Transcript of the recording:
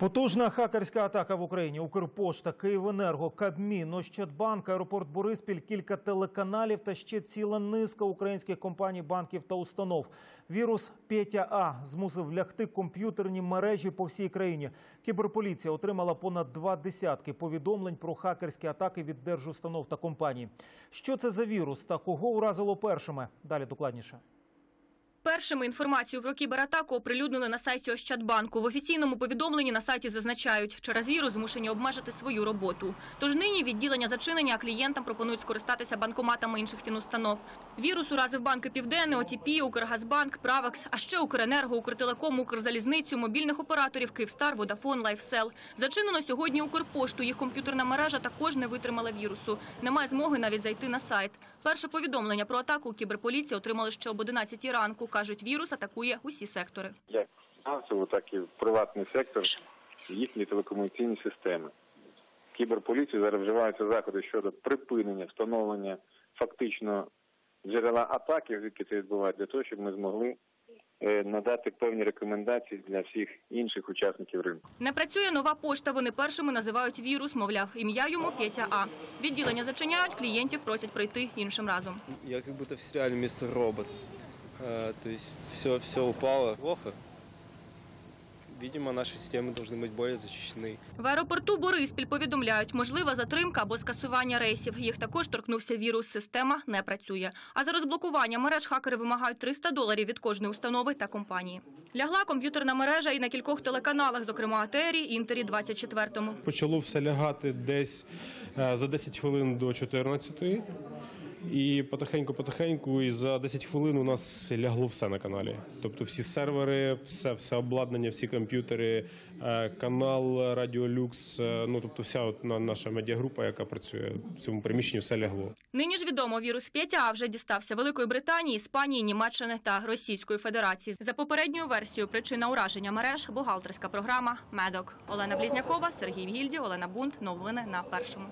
Потужна хакерська атака в Україні. Укрпошта, Київенерго, Кабмін, Ощадбанк, аеропорт Бориспіль, кілька телеканалів та ще ціла низка українських компаній, банків та установ. Вірус Петя А змусив лягти комп'ютерні мережі по всій країні. Кіберполіція отримала понад два десятки повідомлень про хакерські атаки від держустанов та компаній. Що це за вірус та кого уразило першими? Далі докладніше. Першими інформацію про кібератаку оприлюднили на сайті Ощадбанку. В офіційному повідомленні на сайті зазначають, через вірус змушені обмежити свою роботу. Тож нині відділення зачинення, а клієнтам пропонують скористатися банкоматами інших фінустанов. Вірус уразив банки Південне, ОТП, Укргазбанк, Правекс, а ще Укренерго, Укртелеком, Укрзалізницю, мобільних операторів Київстар, Водафон, Лайфсел. Зачинено сьогодні Укрпошту. Їх комп'ютерна мережа також не витримала вірусу. Немає змоги навіть зайти на сайт. Перше повідомлення про атаку кіберполіції отримали ще об 11 ранку. Кажуть, вірус атакує усі сектори. як фінансово, так і в приватний сектор, їхні телекомунікаційні системи. Кіберполіції зараз вживаються заходи щодо припинення встановлення фактично джерела атаки, звідки це відбувається, для того, щоб ми змогли е, надати певні рекомендації для всіх інших учасників ринку. Не працює нова пошта. Вони першими називають вірус. Мовляв, ім'я йому Петя А. Відділення зачиняють, клієнтів просять пройти іншим разом. Я как будто в сериале «Мистер Робот». А, то есть все, все упало плохо. Видимо, наши системы должны быть более защищены. В аеропорту Бориспіль повідомляють, можлива затримка або скасування рейсів. Їх також торкнувся вірус. Система не працює. А за розблокування мереж хакери вимагають 300 доларів від кожної установи та компанії. Лягла комп'ютерна мережа і на кількох телеканалах, зокрема АТРі, Інтері, 24-му. Почало все лягати десь е, за 10 хвилин до 14 і потихеньку-потихеньку, і за 10 хвилин у нас лягло все на каналі. Тобто всі сервери, все, все обладнання, всі комп'ютери, е, канал Радіо Люкс, е, ну тобто вся от на- наша медіагрупа, яка працює в цьому приміщенні, все лягло. Нині ж відомо, вірус Петя А вже дістався Великої Британії, Іспанії, Німеччини та Російської Федерації. За попередньою версією, причина ураження мереж – бухгалтерська програма «Медок». Олена Блізнякова, Сергій Вгільді, Олена Бунт. Новини на Першому.